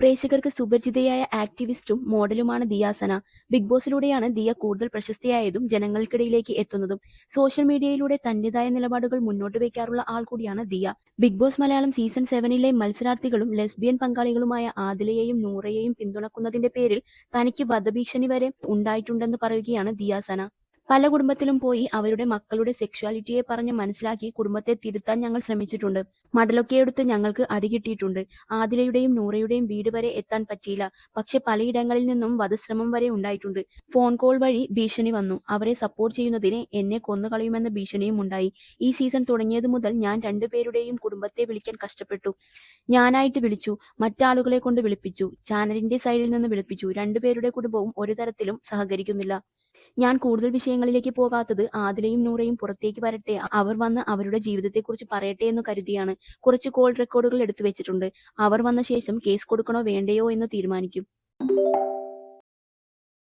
പ്രേക്ഷകർക്ക് സുപരിചിതയായ ആക്ടിവിസ്റ്റും മോഡലുമാണ് ദിയ സന ബിഗ് ബോസിലൂടെയാണ് ദിയ കൂടുതൽ പ്രശസ്തിയായതും ജനങ്ങൾക്കിടയിലേക്ക് എത്തുന്നതും. സോഷ്യൽ മീഡിയയിലൂടെ തന്റേതായ നിലപാടുകൾ മുന്നോട്ട് വയ്ക്കാറുള്ള ആൾ കൂടിയാണ് Diya. Big Boss Malayalam season സെവനിലെ മത്സരാർത്ഥികളും ലെസ്ബിയൻ പങ്കാളികളുമായ ആദിലയെയും നൂറയെയും പിന്തുണക്കുന്നതിന്റെ പേരിൽ തനിക്ക് വധഭീഷണി വരെ ഉണ്ടായിട്ടുണ്ടെന്ന് പറയുകയാണ് ദിയ സന പല കുടുംബത്തിലും പോയി അവരുടെ മക്കളുടെ സെക്ഷുവാലിറ്റിയെ പറഞ്ഞ് മനസ്സിലാക്കി കുടുംബത്തെ തിരുത്താൻ ഞങ്ങൾ ശ്രമിച്ചിട്ടുണ്ട്. മടലൊക്കെ എടുത്ത് ഞങ്ങൾക്ക് അടികിട്ടിയിട്ടുണ്ട് ആതിരയുടെയും നൂറയുടെയും വീട് വരെ എത്താൻ പറ്റിയില്ല. പക്ഷെ പലയിടങ്ങളിൽ നിന്നും വധശ്രമം വരെ ഉണ്ടായിട്ടുണ്ട്. ഫോൺ കോൾ വഴി ഭീഷണി വന്നു. അവരെ സപ്പോർട്ട് ചെയ്യുന്നതിന് എന്നെ കൊന്നുകളയുമെന്ന ഭീഷണിയും ഉണ്ടായി. ഈ സീസൺ തുടങ്ങിയത് മുതൽ ഞാൻ രണ്ടുപേരുടെയും കുടുംബത്തെ വിളിക്കാൻ കഷ്ടപ്പെട്ടു. ഞാനായിട്ട് വിളിച്ചു. മറ്റാളുകളെ കൊണ്ട് വിളിപ്പിച്ചു. ചാനലിന്റെ സൈഡിൽ നിന്ന് വിളിപ്പിച്ചു. രണ്ടുപേരുടെ കുടുംബവും ഒരു തരത്തിലും സഹകരിക്കുന്നില്ല. ഞാൻ കൂടുതൽ വിഷയങ്ങളിലേക്ക് പോകാത്തത് ആദിലയും നൂറയും പുറത്തേക്ക് വരട്ടെ. അവർ വന്ന് അവരുടെ ജീവിതത്തെക്കുറിച്ച് പറയട്ടെ എന്ന് കരുതിയാണ്. കുറച്ച് കോൾ റെക്കോർഡുകൾ എടുത്തു വെച്ചിട്ടുണ്ട്. അവർ വന്ന ശേഷം കേസ് കൊടുക്കണോ വേണ്ടയോ എന്ന് തീരുമാനിക്കും.